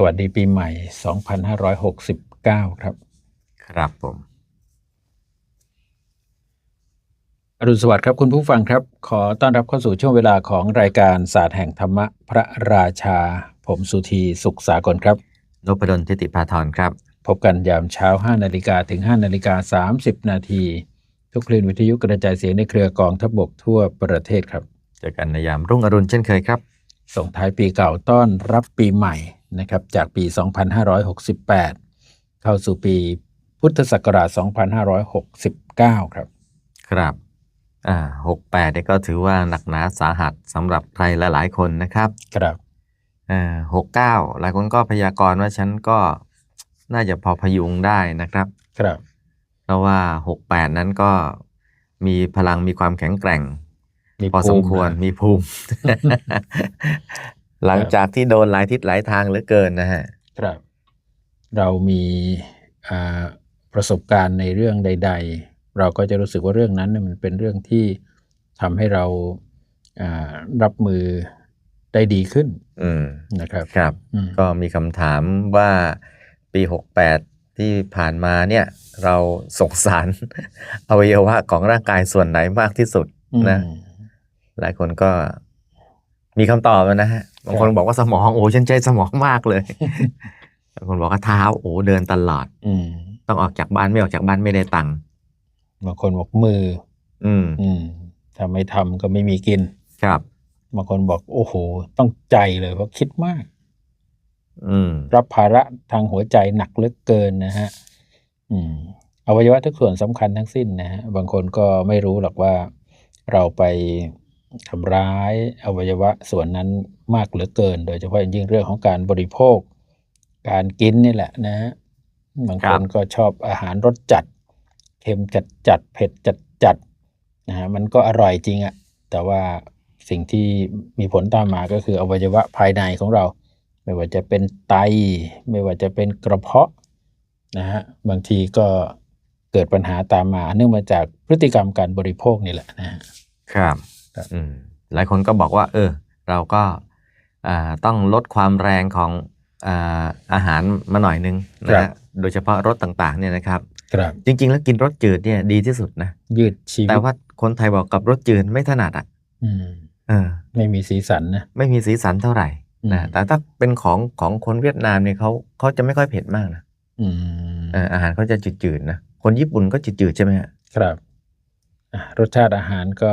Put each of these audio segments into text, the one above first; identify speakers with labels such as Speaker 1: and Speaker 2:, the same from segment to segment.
Speaker 1: สวัสดีปีใหม่ 2569 ครับ
Speaker 2: ครับผม
Speaker 1: อรุณสวัสดิ์ครับคุณผู้ฟังครับ ขอต้อนรับเข้าสู่ช่วงเวลาของรายการศาสตร์แห่งธรรมะพระราชา ผมสุธีสุขสากลครับ
Speaker 2: นพดลทิติพาธรครับ
Speaker 1: พบกันยามเช้า 5 นาฬิกาถึง 5 นาฬิกา 30 นาที ทุกคลื่นวิทยุกระจายเสียงในเครือกองทัพบกทั่วประเทศครับ
Speaker 2: เจอกันในยามรุ่งอรุณเช่นเคยครับ
Speaker 1: ส่งท้ายปีเก่าต้อนรับปีใหม่ นะครับจากปี 2568 เข้าสู่ปีพุทธศักราช 2569 ครับ
Speaker 2: ครับอ่าหกแปดเนี่ยก็ถือว่าหนักหนาสาหัสสำหรับใครหลาย ๆ คนนะครับ
Speaker 1: ครับ
Speaker 2: อ่าหกเก้าหลายคนก็พยากรณ์ว่าฉันก็น่าจะพอพยุงได้นะครับ
Speaker 1: ครับ
Speaker 2: เพราะว่าหกแปดนั้นก็มีพลังมีความแข็งแกร่ง
Speaker 1: มี
Speaker 2: พอสมควร
Speaker 1: ภูนะ
Speaker 2: มีภูมิ หลังจากที่โดนหลายทิศหลายทางเหลือเกินนะฮะ
Speaker 1: ครับ เรามีอ่าประสบการณ์ในเรื่องใด ๆ เราก็จะรู้สึกว่าเรื่องนั้นเนี่ยมันเป็นเรื่องที่ทำให้เราอ่ารับมือได้ดีขึ้น
Speaker 2: อืม
Speaker 1: นะครับ
Speaker 2: ครับ
Speaker 1: อืม
Speaker 2: ก็มีคำถามว่าปี 68 ที่ผ่านมาเนี่ย เราสงสาร อวัยวะของร่างกายส่วนไหนมากที่สุดนะ
Speaker 1: อืม
Speaker 2: หลายคนก็มีคำตอบแล้วนะฮะ บางคนบอกว่าสมองโอ้ฉันใช้สมองมากเลยบางคนบอกว่าเท้าโอ้เดินตลอด
Speaker 1: อืม
Speaker 2: ต้องออกจากบ้านไม่ออกจากบ้านไม่ได้ตังค์
Speaker 1: บางคนบอกมือ
Speaker 2: อืม
Speaker 1: อืมถ้าไม่ทำก็ไม่มีกิน
Speaker 2: ครับ
Speaker 1: บางคนบอกโอ้โห ต้องใจเลยเพราะคิดมาก
Speaker 2: อืม
Speaker 1: รับภาระทางหัวใจหนักเหลือเกินนะฮะ อืมอวัยวะทุกส่วนสำคัญทั้งสิ้นนะฮะบางคนก็ไม่รู้หรอกว่าเราไป ทำร้ายอวัยวะส่วนนั้นมากเหลือเกิน โดยเฉพาะยิ่งเรื่องของการบริโภค การกินนี่แหละนะฮะบางคนก็ชอบอาหารรสจัดเค็มจัดจัดเผ็ดจัดจัดนะฮะมันก็อร่อยจริงอะแต่ว่าสิ่งที่มีผลตามมาก็คืออวัยวะภายในของเรา ไม่ว่าจะเป็นไต ไม่ว่าจะเป็นกระเพาะนะฮะบางทีก็เกิดปัญหาตามมาเนื่องมาจากพฤติกรรมการบริโภคนี่แหละนะฮะ
Speaker 2: ครับ หลายคนก็บอกว่า เออ เราก็อ่าต้องลดความแรงของอ่าอาหารมาหน่อยนึงนะฮะโดยเฉพาะรสต่างๆ เนี่ยนะครับ
Speaker 1: ครับ
Speaker 2: จริง ๆ แล้วกินรสจืดเนี่ยดีที่สุดนะ
Speaker 1: ยืดชีวิ
Speaker 2: แต่
Speaker 1: ต
Speaker 2: ว่าคนไทยบอกกับรสจืดไม่ถนัดอะ
Speaker 1: อืม
Speaker 2: เออ
Speaker 1: ไม่มีสีสันนะ
Speaker 2: ไม่มีสีสันเท่าไหร่
Speaker 1: อืม
Speaker 2: นะแต่ถ้าเป็นของของคนเวียดนามเนี่ยเขาเขาจะไม่ค่อยเผ็ดมากนะ
Speaker 1: อืม
Speaker 2: เอออาหารเขาจะจืดๆนะ คนญี่ปุ่นก็จืดๆใช่ไหมฮะ
Speaker 1: ครับอะรสชาติอาหารก็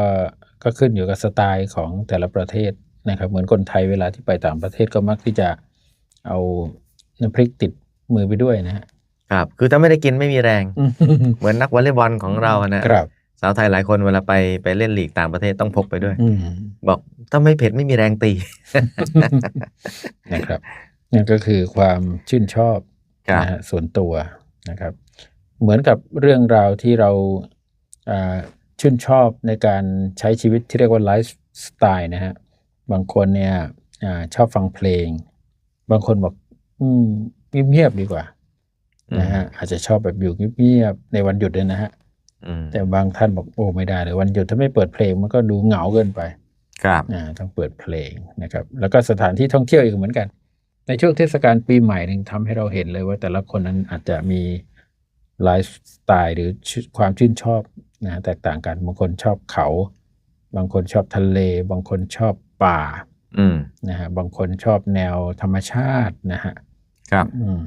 Speaker 1: ก็ขึ้นอยู่กับสไตล์ของแต่ละประเทศนะครับ เหมือนคนไทยเวลาที่ไปต่างประเทศก็มักที่จะเอาน้ำพริกติดมือไปด้วยนะฮะ
Speaker 2: ครับ คือถ้าไม่ได้กินไม่มีแรง เหมือนนักวอลเลย์บอลของเราอะนะครับสาวไทยหลายคนเวลาไปไปเล่นลีกต่างประเทศต้องพกไปด้วย
Speaker 1: อืม
Speaker 2: บอกถ้าไม่เผ็ดไม่มีแรงตี
Speaker 1: นะครับนั่นก็คือความชื่นชอบ
Speaker 2: ครับ
Speaker 1: นะฮะส่วนตัวนะครับ เหมือนกับเรื่องราวที่เราอ่า ชื่นชอบในการใช้ชีวิตที่เรียกว่าไลฟ์สไตล์นะฮะ บางคนเนี่ยอาชอบฟังเพลง บางคนบอก อืมเงียบๆดีกว่านะฮะอาจจะชอบแบบอยู่เงียบๆในวันหยุดเลยนะฮะ
Speaker 2: อืม
Speaker 1: แต่บางท่านบอกโอ้ไม่ได้เลยวันหยุดถ้าไม่เปิดเพลงมันก็ดูเหงาเกินไป
Speaker 2: ครับ
Speaker 1: อ่าต้องเปิดเพลงนะครับ แล้วก็สถานที่ท่องเที่ยวอีกเหมือนกัน ในช่วงเทศกาลปีใหม่หนึ่งทำให้เราเห็นเลยว่าแต่ละคนนั้นอาจจะมีไลฟ์สไตล์หรือชื่นความชื่นชอบ นะแตกต่างกันบางคนชอบเขา บางคนชอบทะเล บางคนชอบป่า
Speaker 2: อืม
Speaker 1: นะฮะบางคนชอบแนวธรรมชาตินะฮะ
Speaker 2: ครับ
Speaker 1: อืม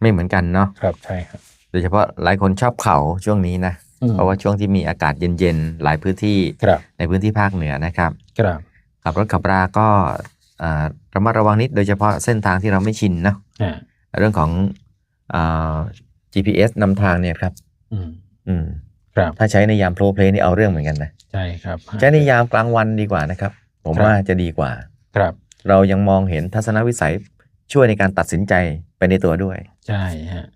Speaker 2: ไม่เหมือนกันเนาะ
Speaker 1: ครับใช่ครับ
Speaker 2: โดยเฉพาะหลายคนชอบเขาช่วงนี้นะ
Speaker 1: อืม
Speaker 2: เพราะว่าช่วงที่มีอากาศเย็นๆหลายพื้นที่
Speaker 1: ครับ
Speaker 2: ในพื้นที่ภาคเหนือนะครับ
Speaker 1: ครับ
Speaker 2: ขับรถขับราก็อ่าระมัดระวังนิดโดยเฉพาะเส้นทางที่เราไม่ชินเนาะ
Speaker 1: อ่า
Speaker 2: เรื่องของอ่า GPS นำทางเนี่ยครับ
Speaker 1: อืม
Speaker 2: อืม
Speaker 1: ครับ
Speaker 2: ถ้าใช้ในยามโพลเพลนี่เอาเรื่องเหมือนกันนะ
Speaker 1: ใช่ครับ
Speaker 2: ใช้ในยามกลางวันดีกว่านะครับ ผม
Speaker 1: ครับ
Speaker 2: ว่าจะดีกว่า
Speaker 1: ครับ
Speaker 2: เรายังมองเห็นทัศนวิสัยช่วยในการตัดสินใจไปในตัวด้วย
Speaker 1: ใช่ฮะ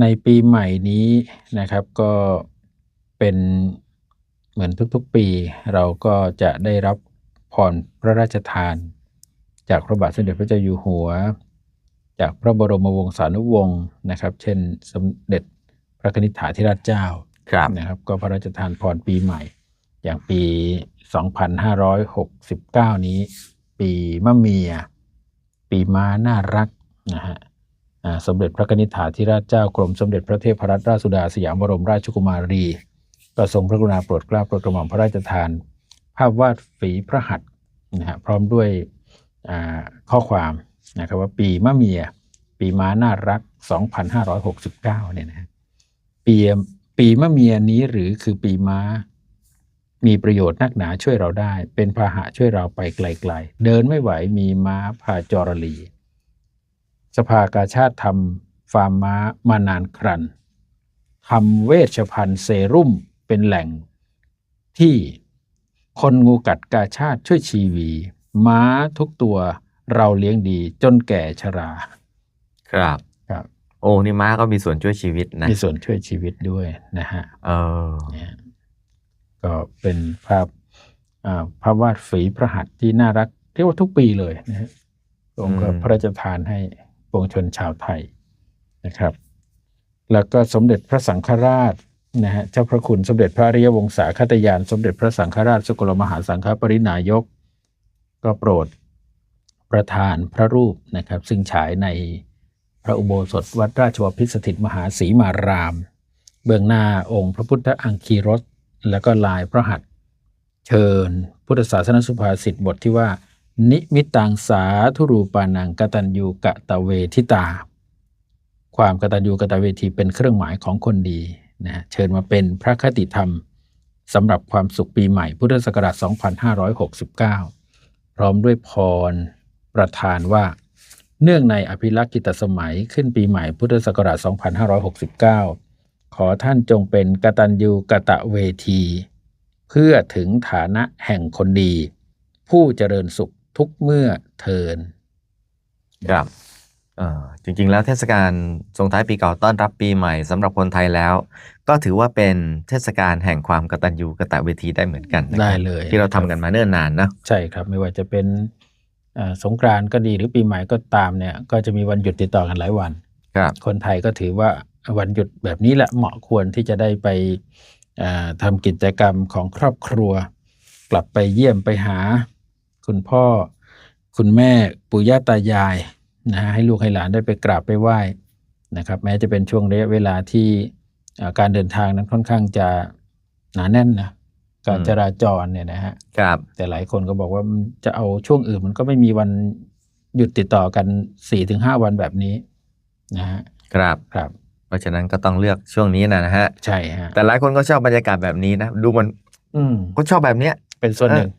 Speaker 1: ในปีใหม่นี้นะครับก็เป็นเหมือนทุกๆปี เราก็จะได้รับพรพระราชทาน จากพระบาทสมเด็จพระเจ้าอยู่หัว จากพระบรมวงศานุวงศ์นะครับ เช่นสมเด็จพระนิธิถาธิราชเจ้า
Speaker 2: ครับ
Speaker 1: นะครับก็พระราชทานพรปีใหม่ อย่างปี 2569 นี้ ปีมะเมีย ปีม้าน่ารักนะฮะสมเด็จพระนิธิถาธิราชเจ้ากรมสมเด็จพระเทพรัตนราชสุดาสยามบรมราชกุมารีก็ทรงพระกรุณาโปรดเกล้าโปรดกระหม่อมพระราชทาน ภาพวาดฝีพระหัตถ์นะฮะพร้อมด้วยข้อความนะครับว่าปีมะเมีย ปีม้าน่ารัก 2569 เนี่ยนะฮะปี ปีมะเมียนี้หรือคือปีม้า มีประโยชน์นักหนาช่วยเราได้ เป็นพาหะช่วยเราไปไกลๆ เดินไม่ไหวมีม้าพาจรลี สภากาชาติทำฟาร์มม้ามานานครันทำเวชภัณฑ์เซรุ่มเป็นแหล่ง ที่คนงูกัดกาชาติช่วยชีวี ม้าทุกตัวเราเลี้ยงดีจนแก่ชรา
Speaker 2: ครับ
Speaker 1: ครับ
Speaker 2: โอ้นี่ม้าก็มีส่วนช่วยชีวิตนะ
Speaker 1: มีส่วนช่วยชีวิตด้วยนะฮะ
Speaker 2: เออ
Speaker 1: เนี่ยก็เป็นภาพอ่าภาพวาดฝีพระหัตถ์ที่น่ารักเรียกว่าทุกปีเลยนะฮะพระองค์ก็
Speaker 2: อืม
Speaker 1: พระราชทานให้ปวงชนชาวไทยนะครับ แล้วก็สมเด็จพระสังฆราชนะฮะเจ้าพระคุณสมเด็จพระอริยวงศาคตยาน สมเด็จพระสังฆราชสกลมหาสังฆปรินายก ก็โปรดประทานพระรูปนะครับ ซึ่งฉายใน พระอุโบสถวัดราชวพิสถิตมหาศรีมาราม เบื้องหน้าองค์พระพุทธอังคีรสแล้วก็ลายพระหัตถ์เชิญ พุทธศาสนสุภาษิตบทที่ว่า นิมิตังสาธุรูปานังกตัญญูกะตะเวทิตา ความกตัญญูกตะเวทีเป็นเครื่องหมายของคนดีนะฮะเชิญมาเป็นพระคติธรรมสำหรับความสุขปีใหม่พุทธศักราช 2569 พร้อมด้วยพรประทานว่า เนื่องในอภิลักษ์กิตสมัยขึ้นปีใหม่พุทธศักราช 2569 ขอท่านจงเป็นกตัญญูกะตะเวที เพื่อถึงฐานะแห่งคนดี ผู้เจริญสุขทุกเมื่อเทิน
Speaker 2: ครับเออจริงๆ แล้วเทศกาลส่งท้ายปีเก่าต้อนรับปีใหม่สำหรับคนไทยแล้ว ก็ถือว่าเป็นเทศกาลแห่งความกตัญญูกตเวทีได้เหมือนกันนะครับ
Speaker 1: ได้เลย
Speaker 2: ที่เราทำกันมาเนิ่นนานนะ
Speaker 1: ใช่ครับไม่ว่าจะเป็นเอ่อ สงกรานต์ก็ดีหรือปีใหม่ก็ตามเนี่ย ก็จะมีวันหยุดติดต่อกันหลายวัน
Speaker 2: ครับ
Speaker 1: คนไทยก็ถือว่าวันหยุดแบบนี้แหละเหมาะควรที่จะได้ไปเอ่อทำกิจกรรมของครอบครัว กลับไปเยี่ยมไปหา คุณพ่อ คุณแม่ปู่ย่าตายายนะฮะให้ลูกให้หลานได้ไปกราบไปไหว้นะครับ แม้จะเป็นช่วงระยะเวลาที่เอ่อการเดินทางนั้นค่อนข้างจะหนาแน่นนะ การ
Speaker 2: อืม
Speaker 1: จราจรเนี่ยนะฮะ
Speaker 2: ครับ
Speaker 1: แต่หลายคนก็บอกว่ามันจะเอาช่วงอื่นมันก็ไม่มีวันหยุดติดต่อกันสี่ถึงห้าวันแบบนี้นะฮะ
Speaker 2: ครับ
Speaker 1: ครับ
Speaker 2: เพราะฉะนั้นก็ต้องเลือกช่วงนี้นะนะฮะ
Speaker 1: ใช่ฮะ
Speaker 2: แต่หลายคนก็ชอบบรรยากาศแบบนี้นะดูมัน
Speaker 1: อืม
Speaker 2: ก็ชอบแบบเนี้ย
Speaker 1: เป็นส่วนหนึ่ง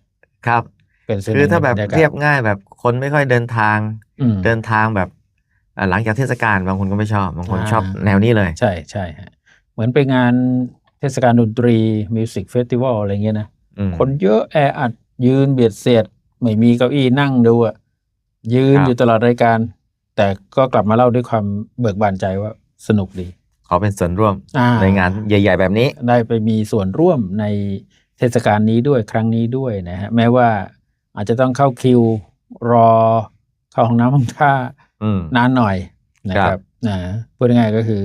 Speaker 2: ครับ
Speaker 1: เป็นส่วนห
Speaker 2: คือ
Speaker 1: นึ่ง
Speaker 2: ถ้าแบบ
Speaker 1: ในรรยกศ
Speaker 2: เรียบง่ายแบบคนไม่ค่อยเดินทาง
Speaker 1: อืม
Speaker 2: เดินทางแบบอ่าหลังจากเทศกาลบางคนก็ไม่ชอบ บางคน
Speaker 1: อ่า
Speaker 2: ชอบแนวนี้เลย
Speaker 1: ใช่ใช่ฮะเหมือนไปงาน เทศกาลดนตรีมิวสิกเฟสติวัลอะไรเงี้ยนะ
Speaker 2: อืม
Speaker 1: คนเยอะแออัดยืนเบียดเสียด ไม่มีเก้าอี้นั่งดูอะยืน
Speaker 2: ครับ
Speaker 1: อยู่ตลอดรายการ แต่ก็กลับมาเล่าด้วยความเบิกบานใจว่าสนุกดี
Speaker 2: ขอเป็นส่วนร่วม
Speaker 1: อ่า
Speaker 2: ในงานใหญ่ ๆ แบบนี้
Speaker 1: ได้ไปมีส่วนร่วมในเทศกาลนี้ด้วยครั้งนี้ด้วยนะฮะแม้ว่าอาจจะต้องเข้าคิวรอเข้าห้องน้ำห้องท่า
Speaker 2: อืม
Speaker 1: นานหน่อยนะค
Speaker 2: ครั
Speaker 1: รับบนะพูดง่ายๆก็คือ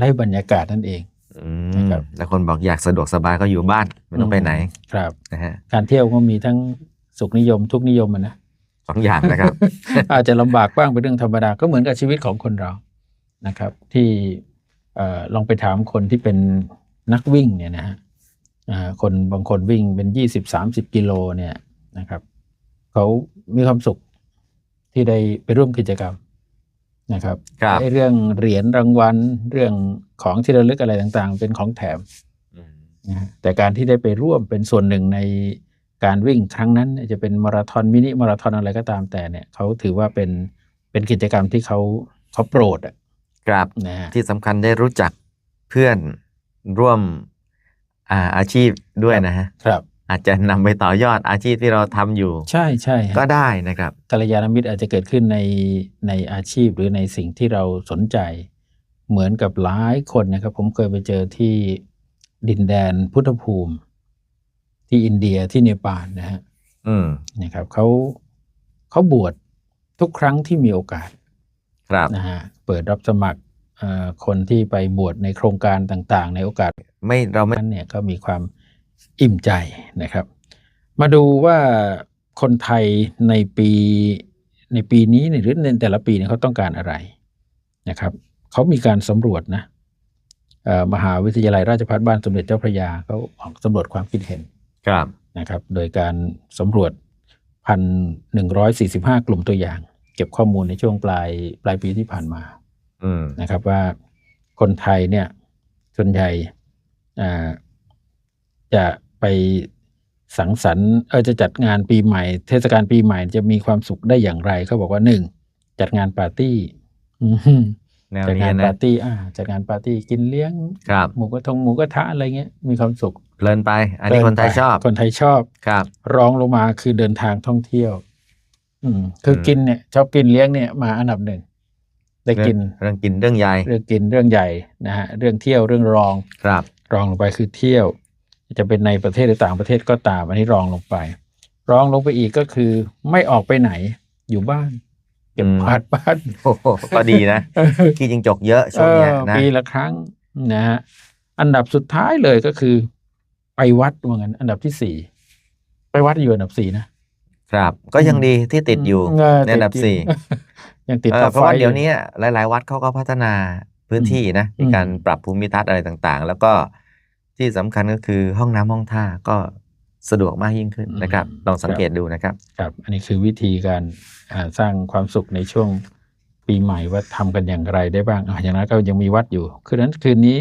Speaker 1: ได้บรรยากาศนั่นเอง
Speaker 2: อืม
Speaker 1: นะครับ
Speaker 2: แล้วคนบอกอยากสะดวกสบายก็อยู่บ้านไม่ต้องไปไหน
Speaker 1: ครับ
Speaker 2: นะฮะ
Speaker 1: การเที่ยวก็มีทั้งสุขนิยมทุกนิยมอะนะ
Speaker 2: สองอย่างนะครับ
Speaker 1: อาจจะลำบากบ้างเป็นเรื่องธรรมดาก็เหมือนกับชีวิตของคนเรานะครับ ที่เอ่อลองไปถามคนที่เป็นนักวิ่งเนี่ยนะฮะอ่าคนบางคนวิ่งเป็นยี่สิบสามสิบกิโลเนี่ยนะครับเขามีความสุขที่ได้ไปร่วมกิจกรรม นะครับ
Speaker 2: ครับ
Speaker 1: ไอ้เรื่องเหรียญรางวัลเรื่องของที่ระลึกอะไรต่างๆ เป็นของแถม
Speaker 2: อืม
Speaker 1: นะฮะแต่การที่ได้ไปร่วมเป็นส่วนหนึ่งในการวิ่งครั้งนั้นเนี่ยจะเป็นมาราธอนมินิมาราธอนอะไรก็ตามแต่เนี่ยเขาถือว่าเป็นเป็นกิจกรรมที่เขาเขาโปรดอะ
Speaker 2: ครับ
Speaker 1: นะฮะ
Speaker 2: ที่สำคัญได้รู้จักเพื่อนร่วมอ่าอาชีพด้วยนะฮะ
Speaker 1: ครับ
Speaker 2: อาจจะนำไปต่อยอดอาชีพที่เราทำอยู่
Speaker 1: ใช่ใช่ฮะ
Speaker 2: ก็ได้นะครับ
Speaker 1: กัลยาณมิตรอาจจะเกิดขึ้นในในอาชีพหรือในสิ่งที่เราสนใจ เหมือนกับหลายคนนะครับ ผมเคยไปเจอที่ดินแดนพุทธภูมิ ที่อินเดียที่เนปาลนะฮะ
Speaker 2: อืม
Speaker 1: นะครับเขาเขาบวชทุกครั้งที่มีโอกาส
Speaker 2: ครับ
Speaker 1: นะฮะเปิดรับสมัครเอ่อคนที่ไปบวชในโครงการต่าง ๆ ในโอกาส
Speaker 2: ไม่เราไม่
Speaker 1: นั้นเนี่ยก็มีความ อิ่มใจนะครับ มาดูว่าคนไทยในปีในปีนี้เนี่ยหรือในแต่ละปีเนี่ยเขาต้องการอะไรนะครับเขามีการสำรวจนะเอ่อมหาวิทยาลัยราชภัฏบ้านสมเด็จเจ้าพระยาเขาออกสำรวจความคิดเห็น
Speaker 2: ครับ
Speaker 1: นะครับ โดยการสำรวจพันหนึ่งร้อยสี่สิบห้ากลุ่มตัวอย่าง เก็บข้อมูลในช่วงปลายปลายปีที่ผ่านมา
Speaker 2: อืม
Speaker 1: นะครับว่าคนไทยเนี่ยส่วนใหญ่อ่า จะไปสังสรรค์เออจะจัดงานปีใหม่ เทศกาลปีใหม่จะมีความสุขได้อย่างไรเขาบอกว่าหนึ่งจัดงานปาร์ตี้อือหือ
Speaker 2: แนว
Speaker 1: จัด
Speaker 2: นี้
Speaker 1: งาน
Speaker 2: นะ
Speaker 1: ปาร์ตี้อ่าจัดงานปาร์ตี้กินเลี้ยง
Speaker 2: ครับ
Speaker 1: หมูกระทงหมูกระทะอะไรเงี้ยมีความสุข
Speaker 2: เพลินไป อันนี้
Speaker 1: เดิ
Speaker 2: คนไทย
Speaker 1: ป
Speaker 2: ชอบ
Speaker 1: คนไทยชอบ
Speaker 2: ครับ
Speaker 1: รองลงมาคือเดินทางท่องเที่ยว อืม คืออ
Speaker 2: ม
Speaker 1: กินเนี่ยชอบกินเลี้ยงเนี่ยมาอันดับหนึ่งได้กิน
Speaker 2: เรื่องกินเรื่องใหญ่
Speaker 1: เรื่องกินเรื่องใหญ่นะฮะเรื่องเที่ยวเรื่องรอง
Speaker 2: ครับ
Speaker 1: รองลงไปคือเที่ยว จะเป็นในประเทศหรือต่างประเทศก็ตามอันนี้รองลงไป รองลงไปอีกก็คือ ไม่ออกไปไหนอยู่บ้านเก็บ
Speaker 2: อืม
Speaker 1: กวาดบ้าน
Speaker 2: โอ้โหก็ดีนะขี้จิงจกเยอะช่วงเนี้ย
Speaker 1: เออ
Speaker 2: นะ
Speaker 1: ปีละครั้งนะฮะอันดับสุดท้ายเลยก็คือ ไปวัดว่างั้น อันดับที่สี่ไปวัดอยู่อันดับสี่นะครับ
Speaker 2: ก็ยังดีที่ติดอยู่
Speaker 1: เใน
Speaker 2: อันดับ
Speaker 1: ติ
Speaker 2: สี่
Speaker 1: ยังติด
Speaker 2: เออ
Speaker 1: ต่อ
Speaker 2: เพราะว่า
Speaker 1: ไฟ
Speaker 2: เดี๋ยวนี้หลาย ๆ วัดเขาก็พัฒนาพื้นที่นะ
Speaker 1: อืม
Speaker 2: มีการปรับภูมิทัศน์อะไรต่างๆ แล้วก็ ที่สำคัญก็คือห้องน้ำห้องท่าก็สะดวกมากยิ่งขึ้นนะครับ ลองสังเกตดูนะครับ
Speaker 1: ครับ อันนี้คือวิธีการอ่าสร้างความสุขในช่วงปีใหม่ว่าทำกันอย่างไรได้บ้างอ่าอย่างนั้นก็ยังมีวัดอยู่ คืนนั้นคืนนี้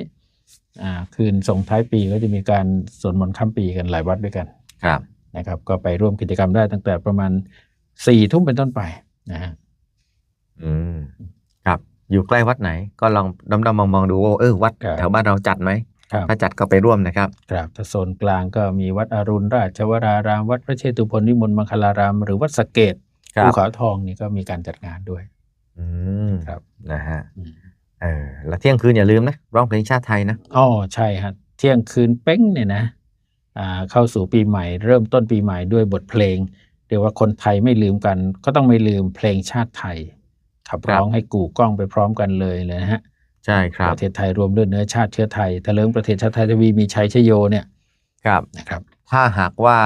Speaker 1: อ่าคืนส่งท้ายปีก็จะมีการสวดมนต์ข้ามปีกันหลายวัดด้วยกัน
Speaker 2: ครับ
Speaker 1: นะครับ ก็ไปร่วมกิจกรรมได้ตั้งแต่ประมาณสี่ทุ่มเป็นต้นไปนะฮะ
Speaker 2: อืมครับ อยู่ใกล้วัดไหน ก็ลองดำๆมองๆดูว่าเออวัด
Speaker 1: ครับ
Speaker 2: แถวบ้านเราจัดไหม
Speaker 1: ครับ
Speaker 2: ถ้าจัดก็ไปร่วมนะครับ
Speaker 1: ครับถ้าโซนกลางก็มีวัดอรุณราชวราราม วัดพระเชตุพนวิมลมังคลาราม หรือวัดสะเกต
Speaker 2: ครับ
Speaker 1: ภูเขาทองนี่ก็มีการจัดงานด้วย
Speaker 2: อืม
Speaker 1: ครับ
Speaker 2: นะฮะ
Speaker 1: อืม
Speaker 2: เออแล้วเที่ยงคืนอย่าลืมนะร้องเพลงชาติไทยนะ
Speaker 1: อ๋อใช่ครับเที่ยงคืนเป้งเนี่ยนะอ่าเข้าสู่ปีใหม่ เริ่มต้นปีใหม่ด้วยบทเพลงเรียกว่าคนไทยไม่ลืมกัน ก็ต้องไม่ลืมเพลงชาติไทยขับ
Speaker 2: ครับ
Speaker 1: ร้องให้กู่กล้องไปพร้อมกันเลยเลยนะฮะ
Speaker 2: ใช่ครับ
Speaker 1: ประเทศไทยรวมด้วยเนื้อชาติเชื้อไทยทะเลิงประเทศชาติไทยทวีมีชัยชโยเนี่ย
Speaker 2: ครับ
Speaker 1: นะครับ
Speaker 2: ถ้าหากว่า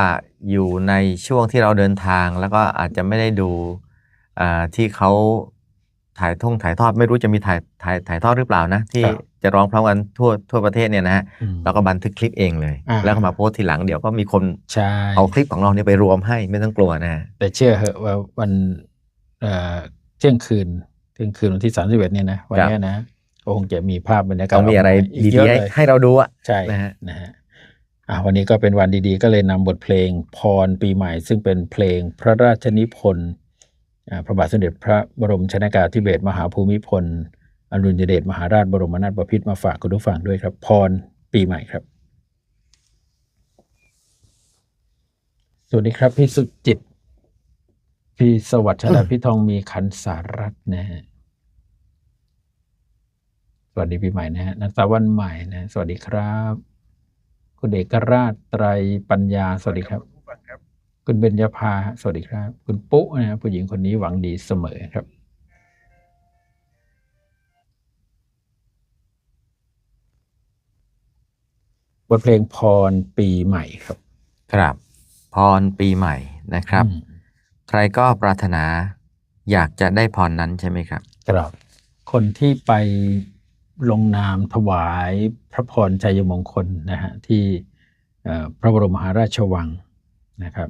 Speaker 2: อยู่ในช่วงที่เราเดินทางแล้วก็อาจจะไม่ได้ดูอ่าที่เขาถ่ายท่องถ่ายทอดไม่รู้จะมีถ่ายถ่ายถ่ายทอดหรือเปล่านะ ที่
Speaker 1: ครับ
Speaker 2: จะร้องพร้อมกันทั่วทั่วประเทศเนี่ยนะฮะ
Speaker 1: อืม
Speaker 2: เราก็บันทึกคลิปเองเลย
Speaker 1: อ่า
Speaker 2: แล้วก็มาโพสต์ทีหลังเดี๋ยวก็มีคน
Speaker 1: ใช่
Speaker 2: เอาคลิปของเราเนี่ยไปรวมให้ไม่ต้องกลัวนะ
Speaker 1: แต่เชื่อเหอะว่าวันเอ่อเที่ยงคืนเที่ยงคืนวันที่สามสิบเอ็ดเนี่ยนะวันเนี้ยนะ ก็คงจะมีภาพบรรยากาศ
Speaker 2: ต้องมีอะไร
Speaker 1: กมาอีก
Speaker 2: ดี
Speaker 1: เย
Speaker 2: ๆ
Speaker 1: อะ
Speaker 2: ให้
Speaker 1: เลย
Speaker 2: ให้เราดูอะ
Speaker 1: ใช่
Speaker 2: นะฮะ
Speaker 1: นะฮะอะวันนี้ก็เป็นวันดีๆ ก็เลยนำบทเพลงพรปีใหม่ ซึ่งเป็นเพลงพระราชนิพนธ์อ่าพระบาทสมเด็จพระบรมชนากาธิเบศรมหาภูมิพลอดุลยเดชมหาราชบรมนาถบพิตรมาฝากคุณผู้ฟังด้วยครับ พรปีใหม่ครับ สวัสดีครับ พี่สุจิต พี่สวัสดิ์ชนะพี่ทองมีขันสารัตน์นะฮะส วัสดีปีใหม่นะฮะนักสาวันใหม่นะ สวัสดีครับ คุณเอกราชไตรปัญญา สวัสดีครับ คุณเบญญาภา สวัสดีครับ คุณปุ๊นะฮะผู้หญิงคนนี้หวังดีเสมอครับบทเพลงพรปีใหม่ครับ
Speaker 2: ครับ พรปีใหม่นะครับ
Speaker 1: อืม
Speaker 2: ใครก็ปรารถนาอยากจะได้พรนั้นใช่ไหมครับ
Speaker 1: ครับ คนที่ไป ลงนามถวายพระพรชัยมงคลนะฮะที่เอ่อพระบรมมหาราชวังนะครับ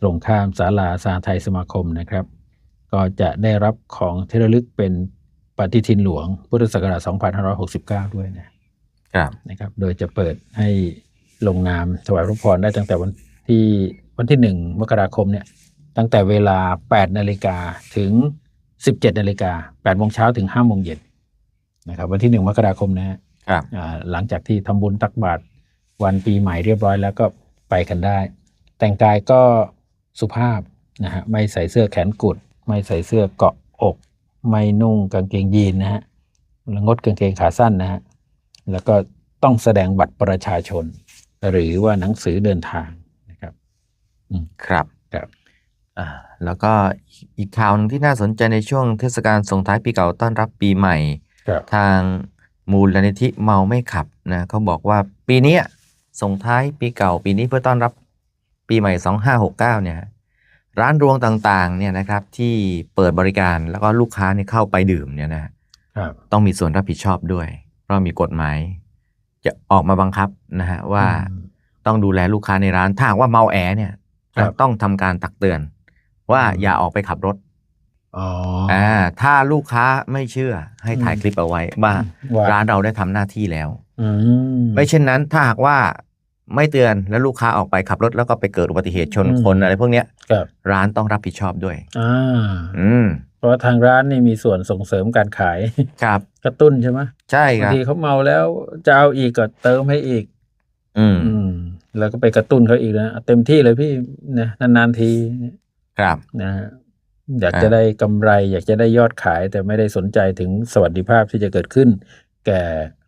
Speaker 1: ตรงข้ามศาลาสาไทยสมาคมนะครับ ก็จะได้รับของที่ระลึกเป็นปฏิทินหลวงพุทธศักราช2569 ด้วยนะครับนะครับโดยจะเปิดให้ลงนามถวายพระพรได้ตั้งแต่วันที่วันที่ 1 มกราคมเนี่ยตั้งแต่เวลา 8 นาฬิกาถึง 17 นาฬิกา8โมงเช้าถึง5โมงเย็น นะครับวันที่1มกราคมนะฮะ
Speaker 2: ครับ
Speaker 1: อ่าหลังจากที่ทำบุญตักบาตรวันปีใหม่เรียบร้อยแล้วก็ไปกันได้ แต่งกายก็สุภาพนะฮะไม่ใส่เสื้อแขนกุด ไม่ใส่เสื้อเกาะอก ไม่นุ่งกางเกงยีนนะฮะแล้วงดกางเกงขาสั้นนะฮะแล้วก็ต้องแสดงบัตรประชาชน หรือว่าหนังสือเดินทางนะครับ
Speaker 2: ครับ
Speaker 1: ครับ
Speaker 2: อ่าแล้วก็อีกข่าวหนึงที่น่าสนใจในช่วงเทศกาลส่งท้ายปีเก่าต้อนรับปีใหม่
Speaker 1: ครับ
Speaker 2: ทางมูลนิธิเมาไม่ขับนะเขาบอกว่าปีเนี้ยส่งท้ายปีเก่าปีนี้เพื่อต้อนรับปีใหม่ 2569 เนี่ยร้านรวงต่างๆเนี่ยนะครับที่เปิดบริการแล้วก็ลูกค้าเนี่ยเข้าไปดื่มเนี่ยนะครับต้องมีส่วนรับผิดชอบด้วย เพราะมีกฎหมาย จะออกมาบังคับนะฮะว่า
Speaker 1: อืม
Speaker 2: ต้องดูแลลูกค้าในร้านถ้าหากว่าเมาแอเนี่ย
Speaker 1: ครับ
Speaker 2: จะต้องทำการตักเตือน ว่า
Speaker 1: อืม
Speaker 2: อย่าออกไปขับรถ
Speaker 1: อ๋อ
Speaker 2: อ่าถ้าลูกค้าไม่เชื่อให้ถ่าย
Speaker 1: อืม
Speaker 2: คลิปเอาไว้ว่า
Speaker 1: ว่า
Speaker 2: ร้านเราได้ทำหน้าที่แล้ว
Speaker 1: อืม
Speaker 2: ไม่เช่นนั้นถ้าหากว่าไม่เตือนแล้วลูกค้าออกไปขับรถแล้วก็ไปเกิดอุบัติเหตุชน
Speaker 1: อืม
Speaker 2: คนอะไรพวกเนี้ย
Speaker 1: ครับ
Speaker 2: ร้านต้องรับผิดชอบด้วย
Speaker 1: อ่า
Speaker 2: อืม
Speaker 1: เพราะว่าทางร้านนี่มีส่วนส่งเสริมการขาย
Speaker 2: ครับ
Speaker 1: กระตุ้นใช่ไหม
Speaker 2: ใช่ค
Speaker 1: บาง
Speaker 2: รับ
Speaker 1: ทีเขาเมาแล้วจะเอาอีกก็เติมให้อีก
Speaker 2: อืม
Speaker 1: อืมแล้วก็ไปกระตุ้นเขาอีกนะเอาเต็มที่เลยพี่นะนานๆที
Speaker 2: ครับ
Speaker 1: นะฮะ อยาก
Speaker 2: อ่า
Speaker 1: จะได้กำไร อยากจะได้ยอดขาย แต่ไม่ได้สนใจถึงสวัสดิภาพที่จะเกิดขึ้น แก่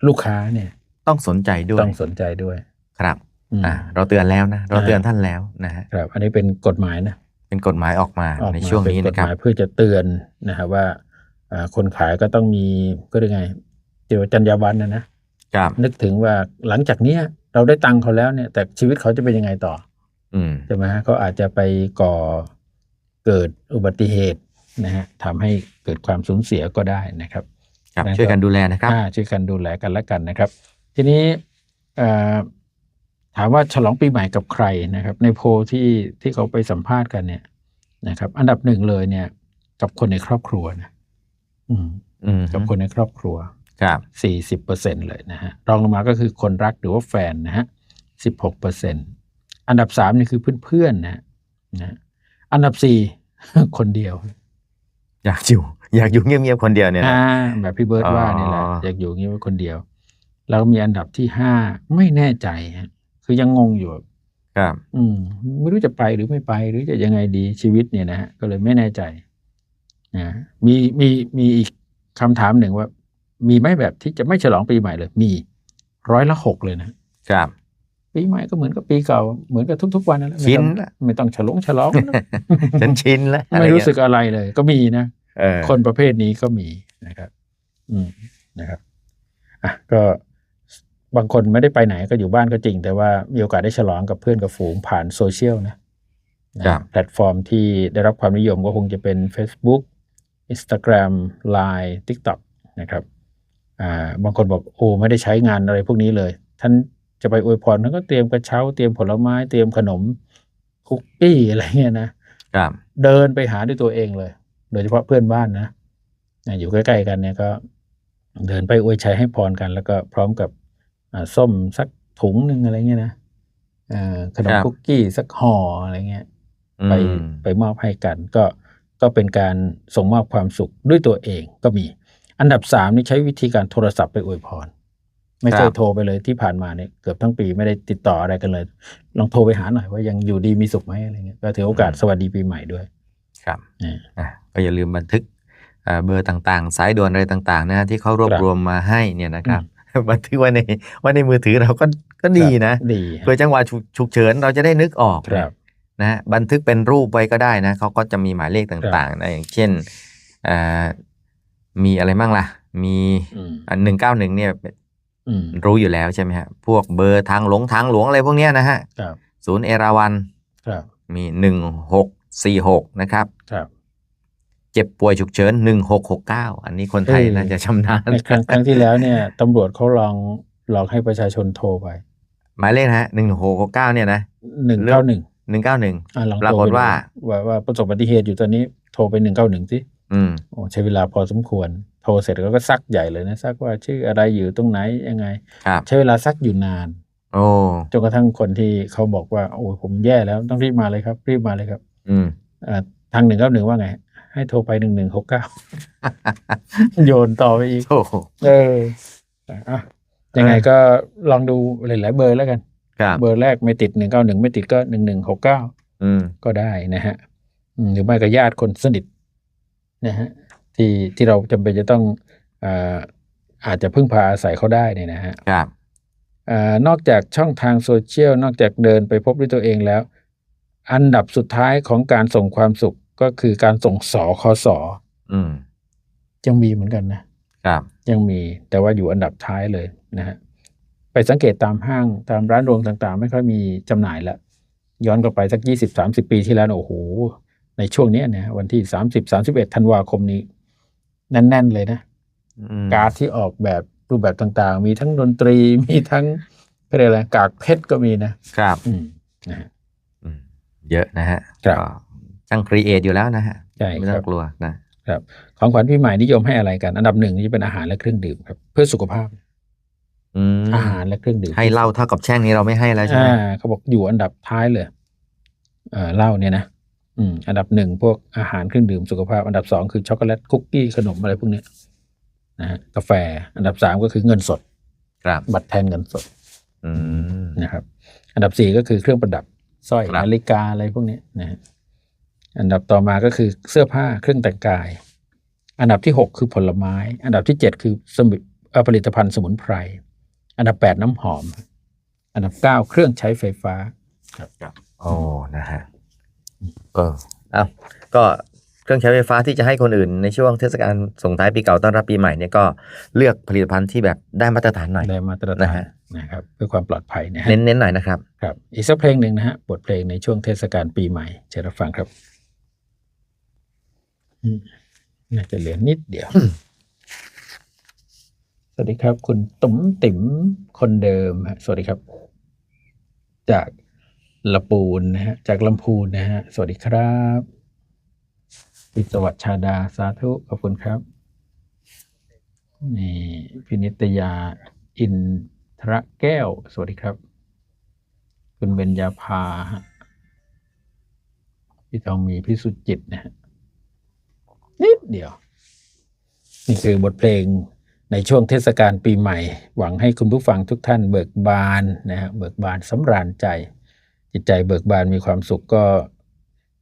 Speaker 1: ลูกค้าเนี่ย
Speaker 2: ต้องสนใจด้วย
Speaker 1: ต้องสนใจด้วย
Speaker 2: ครับ
Speaker 1: อืม
Speaker 2: อ่าเราเตือนแล้วนะเรา
Speaker 1: อ่า
Speaker 2: เตือนท่านแล้วนะฮะ
Speaker 1: ครับ อันนี้เป็นกฎหมายนะ
Speaker 2: เป็นกฎหมายออกมา
Speaker 1: ออก
Speaker 2: ใน
Speaker 1: มา
Speaker 2: ช่วงนี้
Speaker 1: เป็กฎ
Speaker 2: นะครั
Speaker 1: ห
Speaker 2: บ
Speaker 1: มายเพื่อจะเตือนนะฮะว่าอ่าคนขายก็ต้องมีก็ได้ไงเกี่ยวกับจรรยาบรรณนะนะครับนึกถึงว่าหลังจากเนี้ยเราได้ตังค์เขาแล้วเนี่ย แต่ชีวิตเขาจะเป็นยังไงต่อ
Speaker 2: อืม
Speaker 1: ใช่ไหมฮะเขาอาจจะไปก่อ เกิดอุบัติเหตุนะฮะทำให้เกิดความสูญเสียก็ได้นะครับ
Speaker 2: ครับ
Speaker 1: นะครับ
Speaker 2: ช่วยกันดูแลนะครับ
Speaker 1: อ่าช่วยกันดูแลกันและกันนะครับ ทีนี้เอ่อถามว่าฉลองปีใหม่กับใครนะครับ ในโพลที่ที่เขาไปสัมภาษณ์กันเนี่ยนะครับ อันดับหนึ่งเลยเนี่ย กับคนในครอบครัวนะอืม
Speaker 2: อืม
Speaker 1: กับคนในครอบครัว
Speaker 2: ครับ
Speaker 1: สี่สิบเปอร์เซ็นเลยนะฮะรองลงมาก็คือคนรักหรือว่าแฟนนะฮะสิบหกเปอร์เซ็นอันดับสามนี่คือเพื่อนๆนะฮะนะ อันดับสี่คนเดียว
Speaker 2: อยากอยู่ อยากอยู่เงียบๆคนเดียวเนี่ยนะ
Speaker 1: อ่าแบบพี่เบิร์ด
Speaker 2: อ๋อ
Speaker 1: ว่านี่แหละอยากอยู่อย่างนี้ไว้คนเดียว แล้วก็มีอันดับที่ห้าไม่แน่ใจฮะคือยังงงอยู่
Speaker 2: ครับ
Speaker 1: อืม ไม่รู้จะไปหรือไม่ไปหรือจะยังไงดีชีวิตเนี่ยนะฮะก็เลยไม่แน่ใจนะมีมีมีอีกคำถามหนึ่งว่า มีไหมแบบที่จะไม่ฉลองปีใหม่เลย มีร้อยละหกเลยนะ
Speaker 2: ครับ
Speaker 1: ปีใหม่ก็เหมือนกับปีเก่าเหมือนกับทุก ๆ วันนั่นแหละ
Speaker 2: ชิน
Speaker 1: ไม่ต้อง
Speaker 2: ละ
Speaker 1: ไม่ต้องฉลองฉลองนะ
Speaker 2: ฉันชินแล้ว
Speaker 1: ไม่รู้สึกอะไรเลย ก็มีนะ
Speaker 2: เออ
Speaker 1: คนประเภทนี้ก็มีนะครับ อืมนะครับอะก็บางคนไม่ได้ไปไหนก็อยู่บ้านก็จริง แต่ว่ามีโอกาสได้ฉลองกับเพื่อนกับฝูงผ่านโซเชียลนะนะครับแพลตฟอร์มที่ได้รับความนิยมก็คงจะเป็น Facebook Instagram Line TikTok นะครับอ่าบางคนบอกโอ้ไม่ได้ใช้งานอะไรพวกนี้เลย ท่าน จะไปอวยพรท่านก็เตรียมกระเช้าเตรียมผลไม้เตรียมขนมคุกกี้อะไรเงี้ยนะ
Speaker 2: ครับ
Speaker 1: เดินไปหาด้วยตัวเองเลย โดยเฉพาะเพื่อนบ้านนะอะอยู่ใกล้ๆกันเนี่ยก็ เดินไปอวยชัยให้พรกัน แล้วก็พร้อมกับอ่าส้มสักถุงหนึ่งอะไรเงี้ยนะอ่าขนม
Speaker 2: ครับ
Speaker 1: คุกกี้สักห่ออะไรเงี้ย
Speaker 2: อืม
Speaker 1: ไปไปมอบให้กัน ก็ก็เป็นการส่งมอบความสุขด้วยตัวเองก็มี อันดับสามนี่ใช้วิธีการโทรศัพท์ไปอวยพร ไม่เคยโทรไปเลยที่ผ่านมาเนี่ยเกือบทั้งปีไม่ได้ติดต่ออะไรกันเลย ลองโทรไปหาหน่อยว่ายังอยู่ดีมีสุขไหมอะไรเงี้ยก็ถือโอกาสสวัสดีปีใหม่ด้วย
Speaker 2: ครับ
Speaker 1: อ่า
Speaker 2: อะก็อย่าลืมบันทึกอ่าเบอร์ต่างๆ สายด่วนอะไรต่างๆนะฮะที่เขารวบ
Speaker 1: ครับ
Speaker 2: รวมมาให้เนี่ยนะครับบันทึกไว้ในไว้ในมือถือเราก็ก็ดีนะ
Speaker 1: ดี
Speaker 2: เพื่อจังหวะฉุกฉุกเฉินเราจะได้นึกออก
Speaker 1: ครับ
Speaker 2: นะฮะบันทึกเป็นรูปไว้ก็ได้นะเขาก็จะมีหมายเลขต่างๆนะอย่างเช่นอ่ามีอะไรบ้างล่ะ มี
Speaker 1: อืม
Speaker 2: หนึ่งเก้าหนึ่งเนี่ย
Speaker 1: อืม
Speaker 2: รู้อยู่แล้วใช่ไหมฮะ พวกเบอร์ทางหลงทางหลวงอะไรพวกเนี้ยนะฮะ
Speaker 1: ครับ
Speaker 2: ศูนย์เอราวัน
Speaker 1: ครับ
Speaker 2: มีหนึ่งหกสี่หกนะครับ
Speaker 1: ครับ
Speaker 2: เจ็บป่วยฉุกเฉินหนึ่งหกหกเก้าอันนี้คนไทย
Speaker 1: เออ
Speaker 2: น่าจะชำนาญ
Speaker 1: ในครั้งครั้งที่แล้วเนี่ยตำรวจเขาลองลองให้ประชาชนโทรไป
Speaker 2: หมายเลขนะฮะหนึ่งหกหกเก้าเนี่ยนะ
Speaker 1: หนึ่งเก้าหนึ่ง
Speaker 2: หนึ่งเก้าหนึ่ง
Speaker 1: อ่าลอง
Speaker 2: ปรา
Speaker 1: โทร
Speaker 2: ก
Speaker 1: ไป
Speaker 2: ฏ
Speaker 1: ดู
Speaker 2: ว่า
Speaker 1: ว่าว่าประสบอุบัติเหตุอยู่ตอนนี้โทรไปหนึ่งเก้าหนึ่งสิ
Speaker 2: อืม
Speaker 1: โอ้ใช้เวลาพอสมควร โทรเสร็จแล้วก็ซักใหญ่เลยนะซักว่าชื่ออะไรอยู่ตรงไหนยังไง
Speaker 2: ครับ
Speaker 1: ใช้เวลาซักอยู่นาน
Speaker 2: โอ้
Speaker 1: จนกระทั่งคนที่เขาบอกว่าโอ้ยผมแย่แล้วต้องรีบมาเลยครับ รีบมาเลยครับ
Speaker 2: อืม
Speaker 1: อ่าทางหนึ่งเก้าหนึ่งว่าไง ให้โทรไปหนึ่งหนึ่งหกเก้าโยนต่อไปอีก
Speaker 2: โอ้โห
Speaker 1: เอออะยังไงก็ลองดูหลายๆเบอร์แล้วกัน
Speaker 2: ครับ
Speaker 1: เบอร์แรกไม่ติดหนึ่งเก้าหนึ่งไม่ติดก็หนึ่งหนึ่งหกเก้า
Speaker 2: อืม
Speaker 1: ก็ได้นะฮะอืมหรือไม่ก็ญาติคนสนิทนะฮะ ที่ที่เราจำเป็นจะต้องอาอาจจะพึ่งพาอาศัยเขาได้เนี่ยนะฮะ
Speaker 2: ครับ
Speaker 1: อานอกจากช่องทางโซเชียลนอกจากเดินไปพบด้วยตัวเองแล้ว อันดับสุดท้ายของการส่งความสุขก็คือการส่งสอคอสอ
Speaker 2: อืม
Speaker 1: ยังมีเหมือนกันนะ
Speaker 2: ครับ
Speaker 1: ยังมีแต่ว่าอยู่อันดับท้ายเลยนะฮะไปสังเกตตามห้างตามร้านรวงต่างๆ ไม่ค่อยมีจำหน่ายแล้วย้อนกลับไปสักยี่สิบสามสิบปีที่แล้วนะโอ้โหในช่วงเนี้ยนะวันที่สามสิบสามสิบเอ็ดธันวาคมนี้ แน่น ๆ เลยนะ
Speaker 2: อืม
Speaker 1: การ์ดที่ออกแบบรูปแบบต่างๆ มีทั้งดนตรีมีทั้งเขาเรียกอะไรกากเพชรก็มีนะครับอืมนะฮะ
Speaker 2: อืมเยอะนะฮะ
Speaker 1: ครับ
Speaker 2: ก็ช่างครีเอทอยู่แล้วนะฮะ
Speaker 1: ใช่
Speaker 2: ไม่
Speaker 1: ค
Speaker 2: ต้
Speaker 1: รั
Speaker 2: อบ งกลัวนะ
Speaker 1: ครับ ของขวัญปีใหม่นิยมให้อะไรกัน อันดับหนึ่งนี่จะเป็นอาหารและเครื่องดื่มครับ เพื่อสุขภาพ
Speaker 2: อืม
Speaker 1: อาหารและเครื่องดื่ม
Speaker 2: ให้เหล้าเท่ากับแช่งนี้เราไม่ให้แล้วใช่ไหม
Speaker 1: อ่าเขาบอกอยู่อันดับท้ายเลยเอ่อเหล้าเนี่ยนะ อืมอันดับหนึ่งพวกอาหารเครื่องดื่มสุขภาพ อันดับสองคือช็อกโกแลตคุกกี้ขนมอะไรพวกเนี้ยนะฮะกาแฟ อันดับสามก็คือเงินสด
Speaker 2: ครับ
Speaker 1: บัตรแทนเงินสด
Speaker 2: อืม
Speaker 1: นะครับ อันดับสี่ก็คือเครื่องประดับสร้อย
Speaker 2: ครับ
Speaker 1: นาฬิกาอะไรพวกเนี้ยนะฮะอันดับต่อมาก็คือเสื้อผ้าเครื่องแต่งกาย อันดับที่หกคือผลไม้ อันดับที่เจ็ดคือสมุนเอ่อผลิตภัณฑ์สมุนไพร อันดับแปดน้ำหอม อันดับเก้าเครื่องใช้ไฟฟ้า
Speaker 2: ครับโอ้นะฮะ เออเอาก็เครื่องใช้ไฟฟ้าที่จะให้คนอื่นในช่วงเทศกาลส่งท้ายปีเก่าต้อนรับปีใหม่เนี่ยก็เลือกผลิตภัณฑ์ที่แบบได้มาตรฐานหน่อย
Speaker 1: ได้มาตร
Speaker 2: นะ
Speaker 1: ฐาน
Speaker 2: ฮะ
Speaker 1: นะครับเพื่อความปลอดภัยนะฮะ
Speaker 2: เน้นๆหน่อยนะครับ
Speaker 1: ครับอีกสักเพลงหนึ่งนะฮะบทเพลงในช่วงเทศกาลปีใหม่เชิญรับฟังครับอืมน่าจะเหลือนิดเดียว สวัสดีครับ คุณตุ๋มติ๋มคนเดิมฮะสวัสดีครับ จาก ละปูนนะฮะจากลำพูนนะฮะสวัสดีครับพิสวัสดิ์ชาดาสาธุขอบคุณครับนี่พินิตยาอินทระแก้ว สวัสดีครับ คุณเบญญาภาพี่ทองมีพิสุทธิ์จิตนะฮะนิดเดียว นี่คือบทเพลงในช่วงเทศกาลปีใหม่ หวังให้คุณผู้ฟังทุกท่านเบิกบานนะฮะเบิกบานสำราญใจ จิตใจเบิกบานมีความสุขก็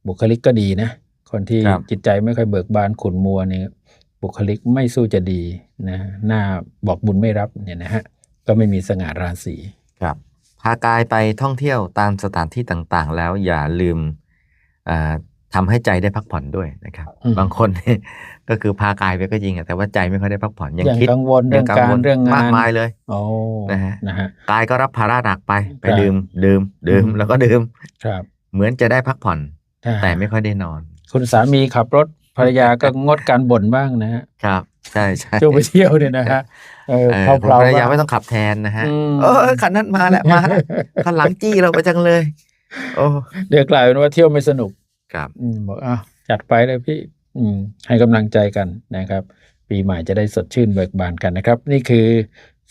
Speaker 1: บุคลิกก็ดีนะ คนที่
Speaker 2: ครับ
Speaker 1: จิตใจไม่ค่อยเบิกบานขุ่นมัวเนี่ยบุคลิกไม่สู้จะดีนะหน้าบอกบุญไม่รับเนี่ยนะฮะก็ไม่มีสง่าราศี
Speaker 2: ครับ พากายไปท่องเที่ยวตามสถานที่ต่างๆ แล้วอย่าลืม อ่าทำให้ใจได้พักผ่อนด้วยนะครับ
Speaker 1: อืม
Speaker 2: บางคนเนี่ยก็คือพากายไปก็จริงอะแต่ว่าใจไม่ค่อยได้พักผ่อนยัง
Speaker 1: ยัง
Speaker 2: คิด
Speaker 1: กังวลเรื่อง
Speaker 2: ยั
Speaker 1: การ
Speaker 2: วล
Speaker 1: เรื่องงาน
Speaker 2: มากมายเลย
Speaker 1: โอ้
Speaker 2: นะฮะ
Speaker 1: นะฮะ
Speaker 2: กายก็รับภาระหนักไปไป
Speaker 1: ครับ
Speaker 2: ดื่มดื่มดื่ม
Speaker 1: อืม
Speaker 2: แล้วก็ดื่ม
Speaker 1: ครับ
Speaker 2: เหมือนจะได้พักผ่อน
Speaker 1: อ่า
Speaker 2: แต่ไม่ค่อยได้นอน
Speaker 1: คุณสามีขับรถภรรยาก็งดการบ่นบ้างนะฮะ
Speaker 2: ครับใช่ใช่
Speaker 1: ช่วงไปเที่ยวเนี่ยนะฮะเออ
Speaker 2: เออ
Speaker 1: เพลา
Speaker 2: ผม
Speaker 1: เพลา
Speaker 2: ภรรยาไม่ต้องขับแทนนะฮะ
Speaker 1: อืม
Speaker 2: เออคันนั้นมาแล้วมาแล้วคันหลังจี้เราไปจังเลย โอ้
Speaker 1: เดี๋ยวกลายเป็นว่าเที่ยวไม่สนุก
Speaker 2: ครับ
Speaker 1: อืมบอกอะจัดไปเลยพี่อืมให้กำลังใจกันนะครับ ปีใหม่จะได้สดชื่นเบิกบานกันนะครับ นี่คือ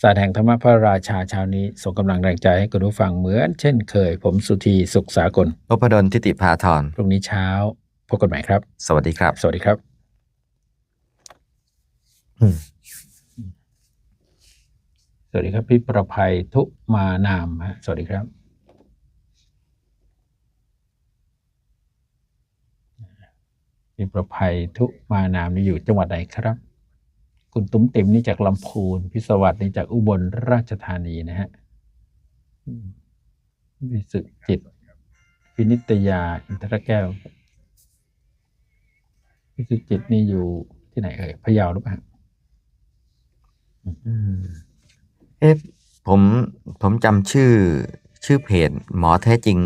Speaker 1: ศาสตร์แห่งธรรมพระราชาเช้านี้ส่งกำลังแรงใจให้คุณผู้ฟังเหมือนเช่นเคย ผมสุธีสุขสากล
Speaker 2: นพดลทิติภาธร
Speaker 1: พรุ่งนี้เช้าพบกันใหม่ครับ
Speaker 2: สวัสดีครับ
Speaker 1: สวัสดีครับ
Speaker 2: อืม
Speaker 1: สวัสดีครับ พี่ประภัยทุมานามฮะสวัสดีครับีประภัยทุมานามนี่อยู่จังหวัดไหนครับ คุณตุ้มติ๋มนี่จากลำพูน พิสวัสดิ์นี่จากอุบลราชธานีนะฮะวิสุจิตพินิตยา อินทรแก้วพิสุจิตนี่อยู่ที่ไหนเอ่ยพะเยาหรือเปล่า
Speaker 2: เอ๊ะผมผมจำชื่อชื่อเพจหมอแท้จริง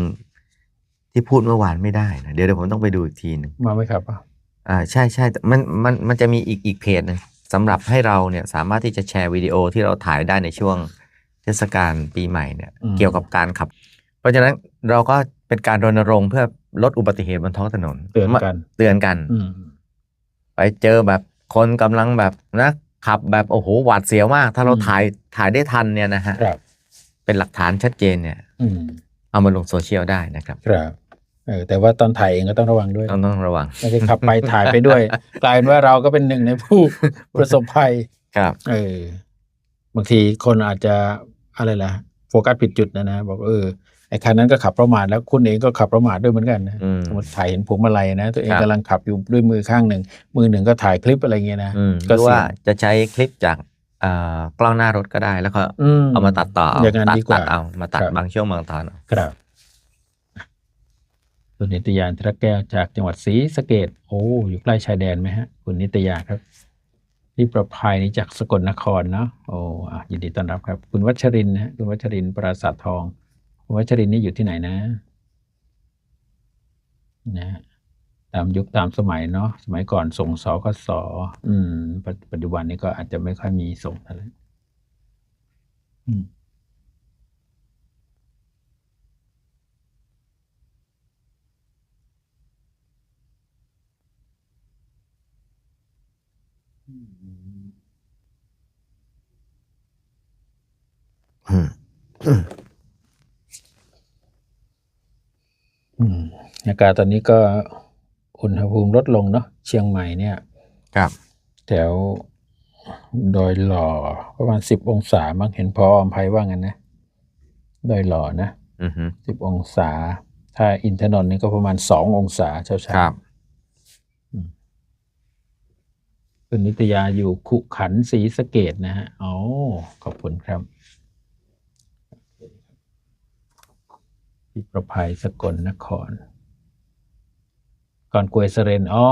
Speaker 2: ที่พูดเมื่อวานไม่ได้นะเดี๋ยวเดี๋ยวผมต้องไปดูอีกทีหนึ่ง
Speaker 1: มาไหมครับอะ
Speaker 2: อ่าใช่ใช่แต่มันมันมันจะมีอีกอีกเพจหนึงสำหรับให้เราเนี่ยสามารถที่จะแชร์วิดีโอที่เราถ่ายได้ในช่วงเทศกาลปีใหม่เนี่ยเกี่ยวกับการขับ เพราะฉะนั้นเราก็เป็นการรณรงค์เพื่อลดอุบัติเหตุบนท้องถนน
Speaker 1: เตือนกัน
Speaker 2: เตือนกัน
Speaker 1: อืม
Speaker 2: ไปเจอแบบคนกำลังแบบนะขับแบบโอ้โหหวาดเสียวมาก ถ้าเรา
Speaker 1: อืม
Speaker 2: ถ่ายถ่ายได้ทันเนี่ยนะฮะ
Speaker 1: ครับ
Speaker 2: เป็นหลักฐานชัดเจนเนี่ย
Speaker 1: อืม
Speaker 2: เอามาลงโซเชียลได้นะครับ
Speaker 1: ครับ เออแต่ว่าตอนถ่ายเองก็ต้องระวังด้วย
Speaker 2: ต้องต้องระวัง
Speaker 1: ไม่ใช่ขับไปถ่ายไปด้วย กลายเป็นว่าเราก็เป็นหนึ่งในผู้ประสบภัย
Speaker 2: ครับ
Speaker 1: เออบางทีคนอาจจะอะไรล่ะโฟกัสผิดจุดนะนะบอกเออไอ้คันนั้นก็ขับประมาทแล้วคุณเองก็ขับประมาทด้วยเหมือนกันนะ
Speaker 2: อืม
Speaker 1: สมมติถ่ายเห็นพวงมาลัยนะ ตัวเอง
Speaker 2: ครับ
Speaker 1: กำลังขับอยู่ด้วยมือข้างหนึ่งมือหนึ่งก็ถ่ายคลิปอะไรเงี้ยนะ
Speaker 2: อืม
Speaker 1: ก็
Speaker 2: หรือว่า
Speaker 1: เสี่ยง
Speaker 2: จะใช้คลิปจากเอ่อกล้องหน้ารถก็ได้แล้วก็
Speaker 1: อืม
Speaker 2: เอามาตัดต่อเอา
Speaker 1: อย่างนั้น
Speaker 2: ตัด
Speaker 1: ดีกว่า
Speaker 2: ตัดเอามาตัด
Speaker 1: ครับ
Speaker 2: บางช่วงบางตอนเอา
Speaker 1: ครับ คุณนิตยาทระแก้วจากจังหวัดศรีสะเกดโอ้อยู่ใกล้ชายแดนไหมฮะ คุณนิตยาครับพี่ประภัยนี่จากสกลนครเนาะโอ้อยินดีต้อนรับครับ คุณวัชรินนะคุณวัชรินปราสาททอง คุณวัชรินนี่อยู่ที่ไหนนะนะตามยุคตามสมัยเนาะสมัยก่อนส่งสกสออืม ปัจจุบันนี้ก็อาจจะไม่ค่อยมีส่งอะไรอืม
Speaker 2: อืม
Speaker 1: อากาศตอนนี้ก็อุณหภูมิลดลงเนาะเชียงใหม่เนี่ย
Speaker 2: ครับ
Speaker 1: แถวดอยหล่อประมาณสิบองศามั้งเห็นพออมภัยว่างั้นนะดอยหล่อนะ
Speaker 2: อือฮึ
Speaker 1: สิบองศา ถ้าอินทนนท์นี่ก็ประมาณสององศาเช้า
Speaker 2: ครับ
Speaker 1: ๆคุณนิตยาอยู่ขุขันธ์ศรีสะเกดนะฮะอ๋อขอบคุณครับ พี่ประภัยสกลนคร ก่อนกวยเสเรนอ๋อ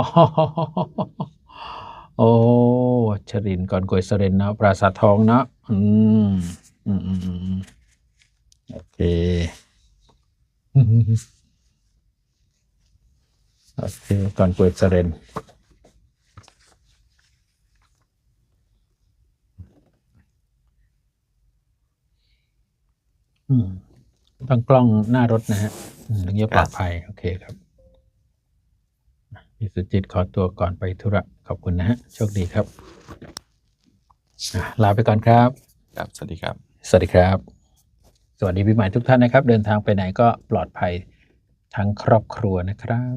Speaker 1: โอ้ชรินก่อนกวยเสเรนเนาะปราสาททองเนาะอืมอืมอืมอืมอืมโอเคโอเคก่อนกวยเสเรนอืม ต้องกล้องหน้ารถนะฮะอืมถึงจะปลอดภัย โอเคครับพี่สุจิตขอตัวก่อนไปธุระ ขอบคุณนะฮะ โชคดีครับอะลาไปก่อนครับ
Speaker 2: ครับ สวัสดีครับ
Speaker 1: สวัสดีครับ สวัสดีปีใหม่ทุกท่านนะครับ เดินทางไปไหนก็ปลอดภัยทั้งครอบครัวนะครับ